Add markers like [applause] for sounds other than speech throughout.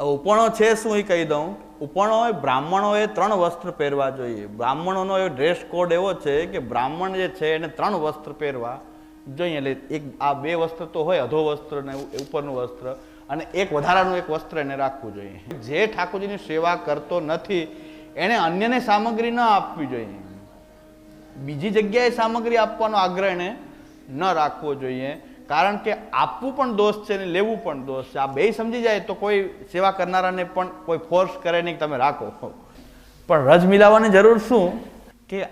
ઉપણો છે શું એ કહી દઉં? ઉપણો બ્રાહ્મણોએ ત્રણ વસ્ત્ર પહેરવા જોઈએ. બ્રાહ્મણોનો એ ડ્રેસ કોડ એવો છે કે બ્રાહ્મણ જે છે એને ત્રણ વસ્ત્ર પહેરવા જોઈએ. એટલે એક આ બે વસ્ત્ર તો હોય, અધો વસ્ત્ર ને ઉપરનું વસ્ત્ર. અને એક વધારાનું એક વસ્ત્ર એને રાખવું જોઈએ. જે ઠાકોરજીની સેવા કરતો નથી એણે અન્યને સામગ્રી ન આપવી જોઈએ. બીજી જગ્યાએ સામગ્રી આપવાનો આગ્રહ એને ન રાખવો જોઈએ. કારણ કે આપવું પણ દોષ છે ને લેવું પણ દોષ છે. આ બે સમજી જાય તો કોઈ સેવા કરનારાને પણ કોઈ ફોર્સ કરે નહીં તમે રાખો. પણ રજ મિલાવવાની જરૂર શું? કે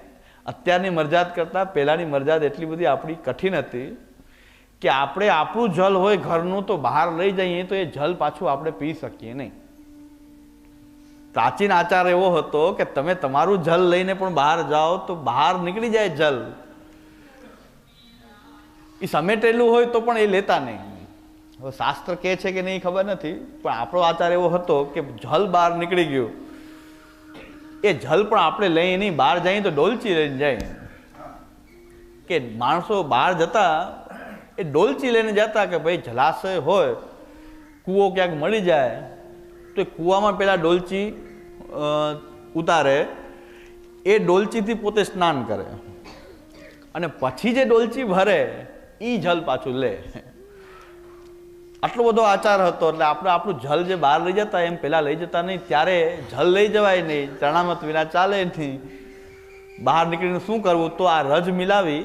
અત્યારની મરજાદ કરતાં પહેલાંની મરજાદ એટલી બધી આપણી કઠિન હતી કે આપણે આપણું જલ હોય ઘરનું તો બહાર લઈ જઈએ તો એ જલ પાછું આપણે પી શકીએ નહીં. પ્રાચીન આચાર એવો હતો કે તમે તમારું જલ લઈને પણ બહાર જાઓ તો બહાર નીકળી જાય જલ. એ સમેટેલું હોય તો પણ એ લેતા નહીં. હવે શાસ્ત્ર કહે છે કે નહીં ખબર નથી, પણ આપણો આચાર એવો હતો કે જલ બહાર નીકળી ગયું. એ જલ પણ આપણે લઈ નહીં, બહાર જઈએ તો ડોલચી લઈને જાય. કે માણસો બહાર જતા, એ ડોલચી લઈને જતા કે ભાઈ જલાશય હોય, કૂવો ક્યાંક મળી જાય, તો એ કૂવામાં પેલા ડોલચી ઉતારે. એ ડોલચીથી પોતે સ્નાન કરે. અને પછી જે ડોલચી ભરે એ જલ પાછું લે. આટલો બધો આચાર હતો, એટલે આપણે આપણું જલ જે બહાર લઈ જતા, એમ પહેલાં લઈ જતા નહીં. ત્યારે જલ લઈ જવાય નહીં, ચણામત વિના ચાલે નહીં. બહાર નીકળીને શું કરવું? તો આ રજ મિલાવી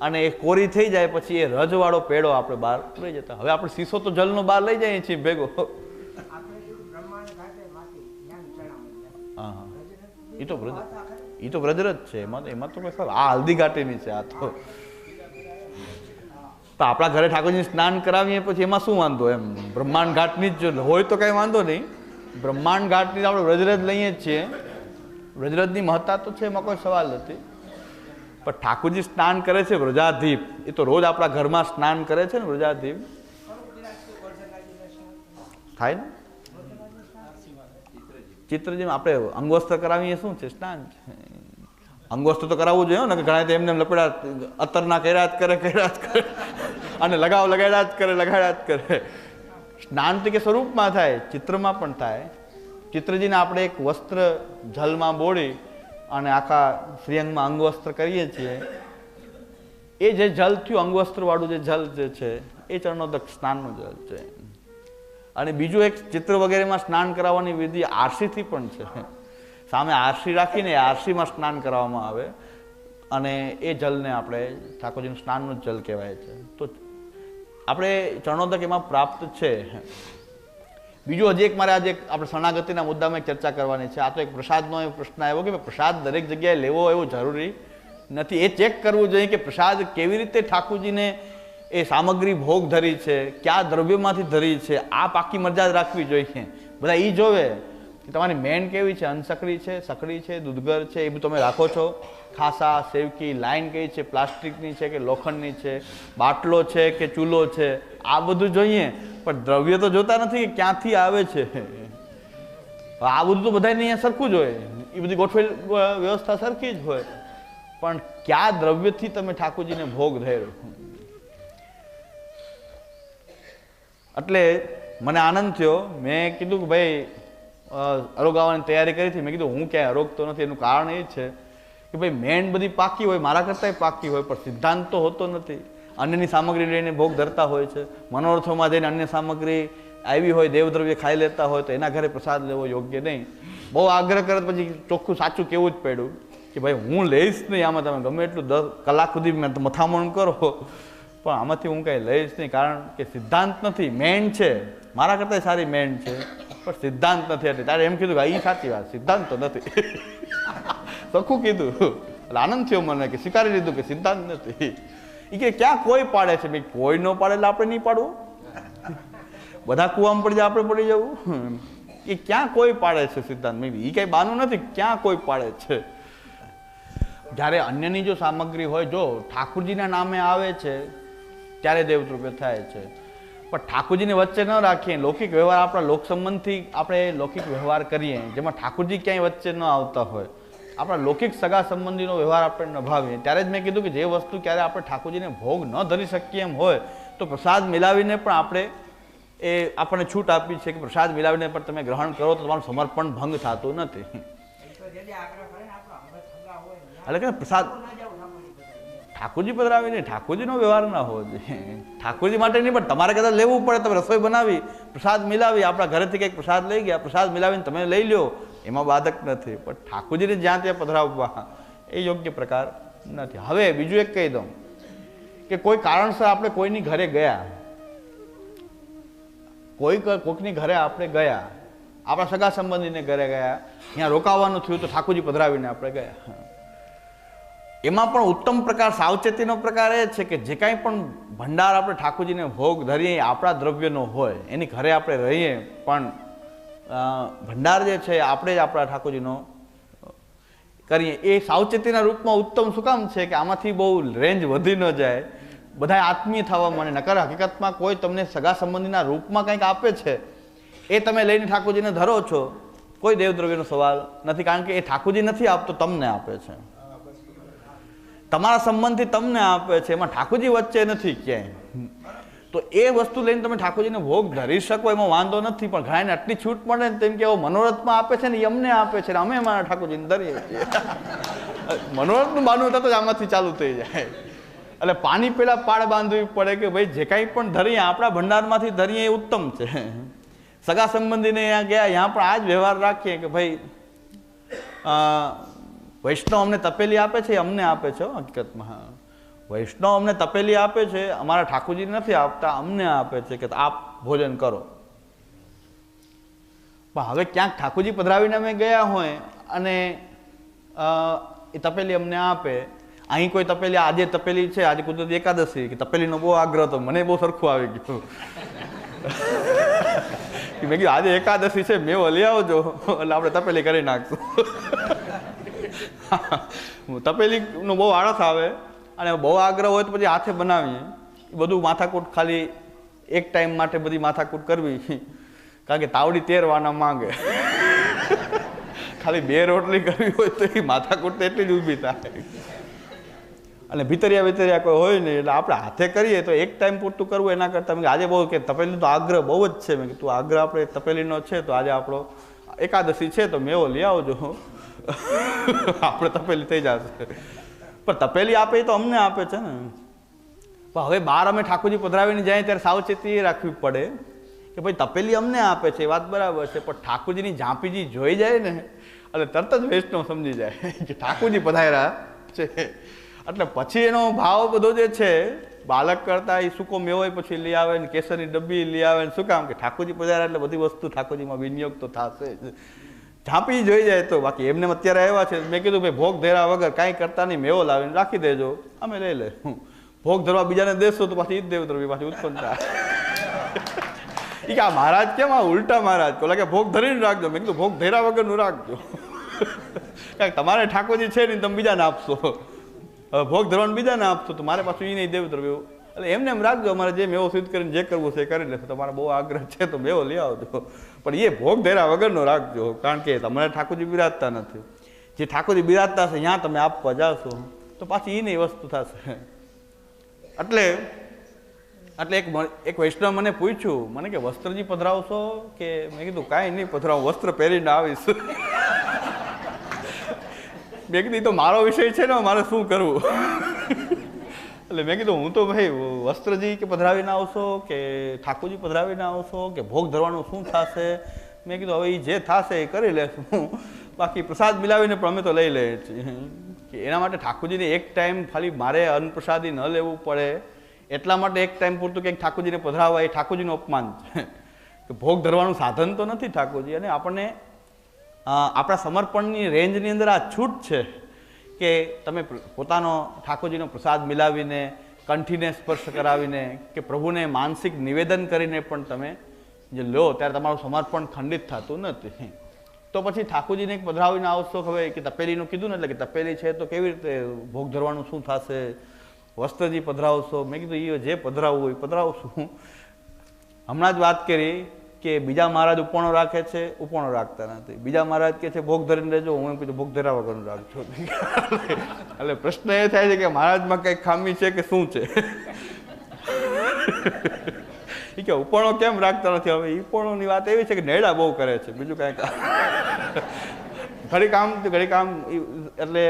અને એ કોરી થઈ જાય, પછી એ રજવાળો પેડો આપણે બહાર લઈ જતા. હવે આપણે શીશો તો જલનો બહાર લઈ જઈએ છીએ ભેગો. હા એ તો વ્રજ એ તો વ્રજરજ છે. એમાં એમાં તો કોઈ સર આ હલ્દી ઘાટીની છે, આ તો. તો આપણા ઘરે ઠાકોરજી સ્નાન કરાવીએ પછી એમાં શું વાંધો? એમ બ્રહ્માંડ ઘાટની જ, હોય તો કાંઈ વાંધો નહીં. બ્રહ્માંડ ઘાટની આપણે વ્રજરજ લઈએ જ છીએ. વ્રજરજની મહત્તા તો છે, એમાં કોઈ સવાલ નથી. પણ ઠાકોરજી સ્નાન કરે છે વ્રજાધીપ. એ તો રોજ આપણા ઘરમાં સ્નાન કરે છે ને વ્રજાધીપ. થાય ને? ચિત્ર જેમ આપણે અંગવસ્ત્ર કરાવીએ, શું છે? સ્નાન છે. અંગવસ્ત્ર તો કરાવવું જોઈએ ને કે ઘણા એમને એમ લપડા અત્તરના કર્યા જ કરે, કર્યા જ કરે. અને લગાવ લગાડ્યા જ કરે, લગાડ્યા જ કરે. સ્નાન તો કે સ્વરૂપમાં થાય, ચિત્રમાં પણ થાય. ચિત્રજીને આપણે એક વસ્ત્ર જલમાં બોળી અને આખા શ્રીઅંગમાં અંગવસ્ત્ર કરીએ છીએ. એ જે જલ થયું, અંગવસ્ત્રવાળું જે જલ જે છે, એ ચરણોદક સ્નાનનું જલ છે. અને બીજું એક ચિત્ર વગેરેમાં સ્નાન કરાવવાની વિધિ આરસીથી પણ છે. સામે આરસી રાખીને આરસીમાં સ્નાન કરાવવામાં આવે અને એ જલને આપણે ઠાકોરજીનું સ્નાનનું જલ કહેવાય છે. તો આપણે ચરણોદક એમાં પ્રાપ્ત છે. બીજું હજી એક મારે આજે આપણે શરણાગતિના મુદ્દામાં ચર્ચા કરવાની છે. આ તો એક પ્રસાદનો પ્રશ્ન આવ્યો કે પ્રસાદ દરેક જગ્યાએ લેવો એવો જરૂરી નથી. એ ચેક કરવું જોઈએ કે પ્રસાદ કેવી રીતે ઠાકોરજીને એ સામગ્રી ભોગ ધરી છે, કયા દ્રવ્યમાંથી ધરી છે, આ પાકી મર્યાદા રાખવી જોઈએ. બધા એ જોવે. તમારી મેન કેવી છે? અનસકડી છે સકડી છે, દૂધગર છે, એ બધું તમે રાખો છો? ખાસા, સેવકી, લાઈન કઈ છે? પ્લાસ્ટિકની છે કે લોખંડની છે? બાટલો છે કે ચૂલો છે? આ બધું જોઈએ. પણ દ્રવ્ય તો જોતા નથી કે ક્યાંથી આવે છે. આ બધું તો બધાને અહીંયા સરખું જ હોય. એ બધી ગોઠવેલ વ્યવસ્થા સરખી જ હોય. પણ કયા દ્રવ્યથી તમે ઠાકોરજીને ભોગ ધર્યો એટલે મને આનંદ થયો. મેં કીધું કે ભાઈ અરોગાવાની તૈયારી કરી હતી. મેં કીધું, હું ક્યાંય અરોગતો નથી. એનું કારણ એ છે કે ભાઈ, મેન બધી પાકી હોય, મારા કરતાંય પાકી હોય, પણ સિદ્ધાંત તો હોતો નથી. અન્યની સામગ્રી લઈને ભોગ ધરતા હોય છે. મનોરથોમાં જઈને અન્ય સામગ્રી આવી હોય, દેવદ્રવ્ય ખાઈ લેતા હોય, તો એના ઘરે પ્રસાદ લેવો યોગ્ય નહીં. બહુ આગ્રહ કરે પછી ચોખ્ખું સાચું કેવું જ પડ્યું કે ભાઈ, હું લઈશ નહીં આમાં તમે, ગમે એટલું દસ કલાક સુધી મથામણ કરો. પણ આમાંથી હું કાંઈ લઈશ નહીં, કારણ કે સિદ્ધાંત નથી, મેન છે. મારા કરતાં સારી મેન છે. પણ સિદ્ધાંત નથી એટલે તારે એમ કીધું કે આ સાચી વાત સિદ્ધાંત તો નથી સખું કીધું એટલે આનંદ થયો મને કે સ્વીકારી લીધું કે સિદ્ધાંત નથી એ કે ક્યાં કોઈ પાડે છે ભાઈ કોઈ ન પાડે આપણે નહીં પાડવું બધા કૂવામાં પડી જાય આપણે પડી જવું એ ક્યાં કોઈ પાડે છે સિદ્ધાંત મેં એ કંઈ બાનું નથી ક્યાં કોઈ પાડે છે જ્યારે અન્યની જો સામગ્રી હોય જો ઠાકુરજીના નામે આવે છે ત્યારે દેવતૃપે થાય છે પણ ઠાકુરજીને વચ્ચે ન રાખીએ. લૌકિક વ્યવહાર આપણા લોક સંબંધથી આપણે લૌકિક વ્યવહાર કરીએ. જેમાં ઠાકુરજી ક્યાંય વચ્ચે ન આવતા હોય. આપણા લૌકિક સગા સંબંધીનો વ્યવહાર આપણે નભાવીએ. ત્યારે જ મેં કીધું કે જે વસ્તુ ક્યારે આપણે ઠાકોરજીને ભોગ ન ધરી શકીએ એમ હોય તો પ્રસાદ મિલાવીને પણ આપણે એ આપણને છૂટ આપી છે કે પ્રસાદ મિલાવીને પણ તમે ગ્રહણ કરો તો તમારું સમર્પણ ભંગ થતું નથી. એટલે કે પ્રસાદ ઠાકોરજી પધરાવીને ઠાકોરજીનો વ્યવહાર ના હોવો જોઈએ. ઠાકોરજી માટે નહીં, પણ તમારે કદાચ લેવું પડે, તમે રસોઈ બનાવી, પ્રસાદ મિલાવી, આપણા ઘરેથી કંઈક પ્રસાદ લઈ ગયા, પ્રસાદ મિલાવીને તમે લઈ લ્યો, એમાં બાધક નથી. પણ ઠાકોરજીને જ્યાં ત્યાં પધરાવવા એ યોગ્ય પ્રકાર નથી. હવે બીજું એક કહી દઉં કે કોઈ કારણસર આપણે કોઈની ઘરે ગયા, કોઈ ક- કોઈકની ઘરે આપણે ગયા, આપણા સગા સંબંધીને ઘરે ગયા, ત્યાં રોકાવાનું થયું તો ઠાકોરજી પધરાવીને આપણે ગયા. એમાં પણ ઉત્તમ પ્રકાર, સાવચેતીનો પ્રકાર એ છે કે જે કાંઈ પણ ભંડાર આપણે ઠાકોરજીને ભોગ ધરીએ, આપણા દ્રવ્યનો હોય, એની ઘરે આપણે રહીએ, પણ ભંડાર જે છે, આપણે જ આપણા ઠાકોરજીનો કરીએ. એ સાવચેતીના રૂપમાં ઉત્તમ શું કામ છે કે આમાંથી બહુ રેન્જ વધી ન જાય. બધા આત્મીય થવા મને નકર હકીકતમાં કોઈ તમને સગા સંબંધીના રૂપમાં કંઈક આપે છે, એ તમે લઈને ઠાકોરજીને ધરો છો, કોઈ દેવદ્રવ્યનો સવાલ નથી. કારણ કે એ ઠાકોરજી નથી આપતો, તમને આપે છે. તમારા સંબંધથી તમને આપે છે, એમાં ઠાકોરજી વચ્ચે નથી ક્યાંય. તો એ વસ્તુ લઈને તમે ઠાકોરજીને ભોગ ધરી શકો, એમાં વાંધો નથી, પણ ઘણાને આટલી છૂટ મળે ને તેમ કે એવો મનોરથમાં આપે છે ને, એ અમને આપે છે ને, અમે અમારા ઠાકોરજીને ધરીએ છીએ. મનોરથનું બાનું હતા તો આમાંથી ચાલુ થઈ જાય. એટલે પાણી પેલા પાળ બાંધવી પડે કે ભાઈ, જે કાંઈ પણ ધરીએ, આપણા ભંડારમાંથી ધરીએ એ ઉત્તમ છે. સગા સંબંધીને અહીંયા ગયા ત્યાં પણ આ જ વ્યવહાર રાખીએ કે ભાઈ વૈષ્ણવ અમને તપેલી આપે છે અમને આપે છે હકીકતમાં. વૈષ્ણવ અમને તપેલી આપે છે, અમારા ઠાકોરજી નથી આપતા, અમને આપે છે કે આપ ભોજન કરો. પણ હવે ક્યાંક ઠાકોરજી પધરાવીને અમે ગયા હોય અને એ તપેલી અમને આપે. અહીં કોઈ તપેલી, આજે તપેલી છે, આજે કુદરતી એકાદશી, કે તપેલીનો બહુ આગ્રહ હતો, મને બહુ સરખું આવી ગયું. [laughs] મેં કીધું, આજે એકાદશી છે મેવો લઈ આવજો, એટલે આપણે તપેલી કરી નાખશું. [laughs] [laughs] તપેલીનો બહુ આળસ આવે અને બહુ આગ્રહ હોય તો પછી હાથે બનાવીએ. બધું માથાકૂટ ખાલી એક ટાઈમ માટે બધી માથાકૂટ કરવી. [laughs] કારણ કે તાવડી તેરવાના માંગે. [laughs] ખાલી બે રોટલી કરવી હોય તો એ માથાકૂટ તો એટલી જ ઊભી થાય. અને ભીતરિયા ભીતરિયા કોઈ હોય નહીં, એટલે આપણે હાથે કરીએ તો એક ટાઈમ પૂરતું કરવું એના કરતાં. આજે બહુ કે તપેલીનો તો આગ્રહ બહુ જ છે. મેં કીધું આગ્રહ આપણે તપેલીનો છે તો આજે આપણો એકાદશી છે તો મેવો લઈ આવજો. આપણે તપેલી થઈ જશે. પણ તપેલી આપે તો અમને આપે છે ને. પણ હવે બહાર અમે ઠાકોરજી પધરાવીને જાય ત્યારે સાવચેતી રાખવી પડે કે ભાઈ તપેલી અમને આપે છે, એ વાત બરાબર છે, પણ ઠાકોરજીની ઝાંપીજી જોઈ જાય ને, એટલે તરત જ વૈષ્ણવ સમજી જાય કે ઠાકોરજી પધાર્યા છે. એટલે પછી એનો ભાવ બધો જે છે બાળક કરતા એ સૂકો મેવો પછી લઈ આવે ને, કેસરની ડબ્બી લઈ આવે ને, શું કામ? કે ઠાકોરજી પધાર્યા એટલે બધી વસ્તુ ઠાકોરજીમાં વિનિયોગ તો થશે જ. ઝાંપી જોઈ જાય તો બાકી એમને અત્યારે આવ્યા છે. મેં કીધું, ભાઈ, ભોગ ધેરા વગર કાંઈ કરતા નહીં, મેવો લાવીને રાખી દેજો. અમે લઈ લે. ભોગ ધરવા બીજાને દેશો તો પાછી ઈ જ દેવદ્રવ્ય પાછી થાય. એ કે, આ મહારાજ કેમ આ ઉલટા મહારાજ? કોલા કે, ભોગ ધરીને રાખજો. મેં કીધું, ભોગ ધેરા વગરનું રાખજો. કાંઈક તમારે ઠાકોરજી છે નહીં, તમે બીજાને આપશો. હવે ભોગ ધરવાનું બીજાને આપશો, તો મારે પાછું એ નહીં દેવદ્રવ્ય. એટલે એમને એમ રાખજો, અમારે જે મેવો સિદ્ધ કરીને જે કરવું છે કરી લેશો. તમારે બહુ આગ્રહ છે તો મેવો લઈ આવજો. પણ એ ભોગ ધર્યા વગરનો રાખજો. કારણ કે તમારે ઠાકોરજી બિરાજતા નથી. જે ઠાકોરજી બિરાજતા હશે, ત્યાં તમે આપવા જાશો, તો પાછી એ નહીં વસ્તુ થશે. એટલે એટલે એક એક વૈષ્ણવ મને પૂછ્યું, મને કે વસ્ત્રજી પધરાવશો કે? મેં કીધું, કાંઈ નહીં, પધરાવું. વસ્ત્ર પહેરીને આવીશ. મેં કીધું તો મારો વિષય છે ને, મારે શું કરવું? એટલે મેં કીધું, હું તો ભાઈ વસ્ત્રજી કે પધરાવીને આવશો કે ઠાકોરજી પધરાવીને આવશો કે ભોગ ધરવાનું શું થશે? મેં કીધું, હવે એ જે થશે એ કરી લેશું. બાકી પ્રસાદ મિલાવીને પણ અમે તો લઈ લઈએ છીએ. કે એના માટે ઠાકોરજીને એક ટાઈમ ખાલી મારે અન્નપ્રસાદી ન લેવું પડે. એટલા માટે એક ટાઈમ પૂરતું કંઈક ઠાકોરજીને પધરાવવા એ ઠાકોરજીનું અપમાન છે. કે ભોગ ધરવાનું સાધન તો નથી ઠાકોરજી. અને આપણને આપણા સમર્પણની રેન્જની અંદર આ છૂટ છે. કે તમે પોતાનો ઠાકોરજીનો પ્રસાદ મિલાવીને, કંઠીને સ્પર્શ કરાવીને, કે પ્રભુને માનસિક નિવેદન કરીને પણ તમે જે લો, ત્યારે તમારું સમર્પણ ખંડિત થતું નથી. તો પછી ઠાકોરજીને એક પધરાવીને આવશો હવે કે તપેલીનું કીધું ને એટલે કે તપેલી છે, તો કેવી રીતે ભોગ ધરવાનું, શું થશે? વસ્ત્રજી પધરાવશો. મેં કીધું એ જે પધરાવવું હોય, પધરાવશું. હમણાં જ વાત કરી કે બીજા મહારાજ ઉપણો રાખે છે ઉપણો રાખતા નથી. બીજા મહારાજ કે છે, ભોગ ધરીને રહેજો, હું એમ કીધું, ભોગ ધરાવા વગરનું રાખજો. એટલે પ્રશ્ન એ થાય છે કે મહારાજમાં કંઈક ખામી છે કે શું છે? એ કે ઉપણો કેમ રાખતા નથી? હવે ઉપણોની વાત એવી છે કે નેડા બહુ કરે છે. બીજું કાંઈ કામ. ઘડી કામ ઘડી કામ એટલે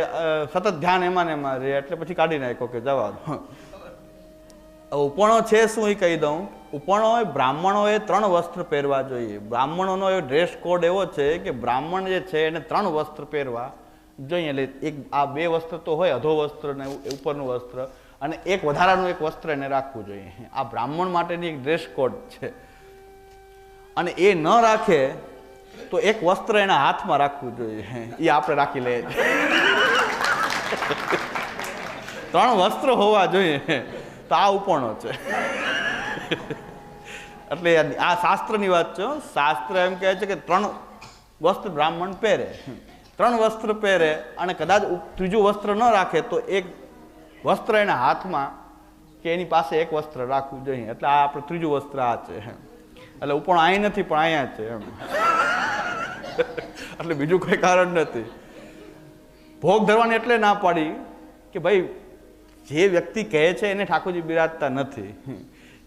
સતત ધ્યાન એમાં ને એમાં રહે. એટલે પછી કાઢી નાખ્યો કે જવા દો. ઉપણો છે શું એ કહી દઉં? ઉપણોએ બ્રાહ્મણોએ ત્રણ વસ્ત્ર પહેરવા જોઈએ. બ્રાહ્મણોનો એ ડ્રેસ કોડ એવો છે કે બ્રાહ્મણ જે છે એને ત્રણ વસ્ત્ર પહેરવા જોઈએ. એટલે એક આ બે વસ્ત્ર તો હોય, અધો વસ્ત્ર ને ઉપરનું વસ્ત્ર. અને એક વધારાનું એક વસ્ત્ર એને રાખવું જોઈએ. આ બ્રાહ્મણ માટેની એક ડ્રેસ કોડ છે. અને એ ન રાખે તો એક વસ્ત્ર એના હાથમાં રાખવું જોઈએ. એ આપણે રાખી લઈએ. ત્રણ વસ્ત્ર હોવા જોઈએ. તો પણ છે એટલે આ શાસ્ત્રની વાત છે શાસ્ત્ર એમ કહે છે કે ત્રણ વસ્ત્ર બ્રાહ્મણ પહેરે. ત્રણ વસ્ત્ર પહેરે અને કદાચ ત્રીજું વસ્ત્ર ન રાખે તો એક વસ્ત્ર એના હાથમાં કે એની પાસે એક વસ્ત્ર રાખવું જોઈએ. એટલે આ આપણે ત્રીજું વસ્ત્ર આ છે. એટલે ઉપણ અહીં નથી, પણ અહીંયા છે એમ. એટલે બીજું કોઈ કારણ નથી. ભોગ ધરવાની એટલે ના પાડી કે ભાઈ જે વ્યક્તિ કહે છે એને ઠાકોરજી બિરાજતા નથી.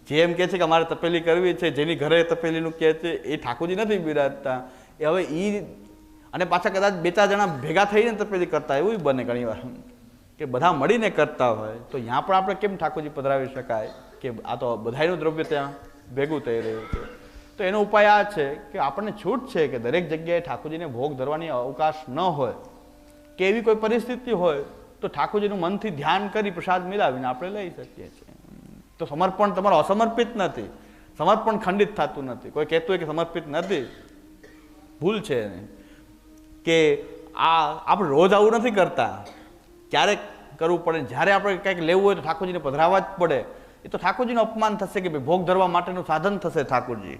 જે એમ કહે છે કે અમારે તપેલી કરવી છે, જેની ઘરે તપેલીનું કહે છે, એ ઠાકોરજી નથી બિરાજતા. એ હવે એ અને પાછા કદાચ બે ચાર જણા ભેગા થઈને તપેલી કરતા એવું બને ઘણી વાર કે બધા મળીને કરતા હોય, તો ત્યાં પણ આપણે કેમ ઠાકોરજી પધરાવી શકાય? કે આ તો બધાનું દ્રવ્ય ત્યાં ભેગું થઈ રહ્યું છે. તો એનો ઉપાય આ છે કે આપણને છૂટ છે કે દરેક જગ્યાએ ઠાકોરજીને ભોગ ધરવાની અવકાશ ન હોય, કે એવી કોઈ પરિસ્થિતિ હોય તો ઠાકોરજીનું મનથી ધ્યાન કરી પ્રસાદ મેળવીને આપણે લઈ શકીએ છીએ. તો સમર્પણ તમારું અસમર્પિત નથી. સમર્પણ ખંડિત થતું નથી. કોઈ કહેતું હોય કે સમર્પિત નથી. ભૂલ છે કે આ આપણે રોજ આવું નથી કરતા. ક્યારેક કરવું પડે. જ્યારે આપણે કંઈક લેવું હોય તો ઠાકોરજીને પધરાવવા જ પડે. એ તો ઠાકોરજીનું અપમાન થશે કે ભાઈ ભોગ ધરવા માટેનું સાધન થશે ઠાકોરજી.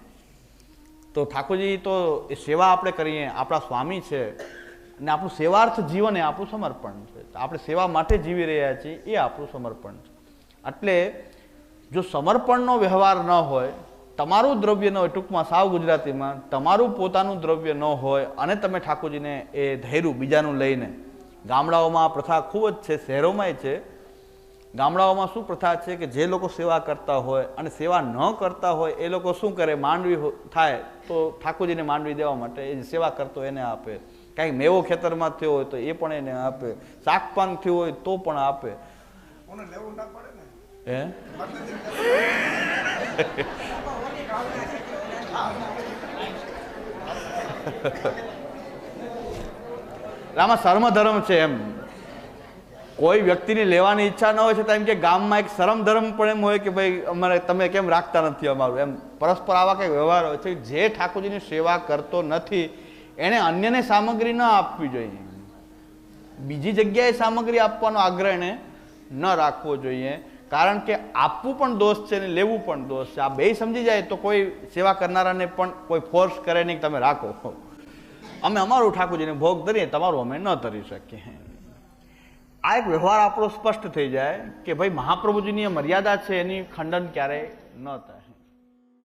તો ઠાકોરજી તો એ સેવા આપણે કરીએ. આપણા સ્વામી છે. અને આપણું સેવાર્થ જીવન એ આપણું સમર્પણ છે. આપણે સેવા માટે જીવી રહ્યા છીએ એ આપણું સમર્પણ છે. એટલે જો સમર્પણનો વ્યવહાર ન હોય, તમારું દ્રવ્ય ન હોય, ટૂંકમાં સાવ ગુજરાતીમાં, તમારું પોતાનું દ્રવ્ય ન હોય અને તમે ઠાકોરજીને એ ધૈર્યું બીજાનું લઈને, ગામડાઓમાં આ પ્રથા ખૂબ જ છે, શહેરોમાંય છે. ગામડાઓમાં શું પ્રથા છે કે જે લોકો સેવા કરતા હોય અને સેવા ન કરતા હોય, એ લોકો શું કરે? માંડવી થાય તો ઠાકોરજીને માંડવી દેવા માટે એ સેવા કરતો એને આપે. કાંઈક મેવો ખેતરમાં થયો હોય તો એ પણ એને આપે. શાકપાન થયું હોય તો પણ આપે. હે? આમાં સર્મધર્મ છે એમ. કોઈ વ્યક્તિની લેવાની ઈચ્છા ન હોય છે તો એમ કે ગામમાં એક શરમ ધર્મ પણ એમ હોય કે ભાઈ અમારે તમે કેમ રાખતા નથી અમારું? એમ. પરસ્પર આવા કંઈક વ્યવહાર હોય છે. જે ઠાકોરજીની સેવા કરતો નથી એણે અન્યને સામગ્રી ન આપવી જોઈએ. બીજી જગ્યાએ સામગ્રી આપવાનો આગ્રહ એને ન રાખવો જોઈએ. કારણ કે આપવું પણ દોષ છે ને લેવું પણ દોષ છે. આ બે સમજી જાય તો કોઈ સેવા કરનારાને પણ કોઈ ફોર્સ કરે નહીં તમે રાખો. અમે અમારું ઠાકોરજીને ભોગ ધરીએ, તમારું અમે ન ધરી શકીએ. આ એક વ્યવહાર આપણો સ્પષ્ટ થઈ જાય કે ભાઈ મહાપ્રભુજીની મર્યાદા છે, એની ખંડન ક્યારેય ન થાય.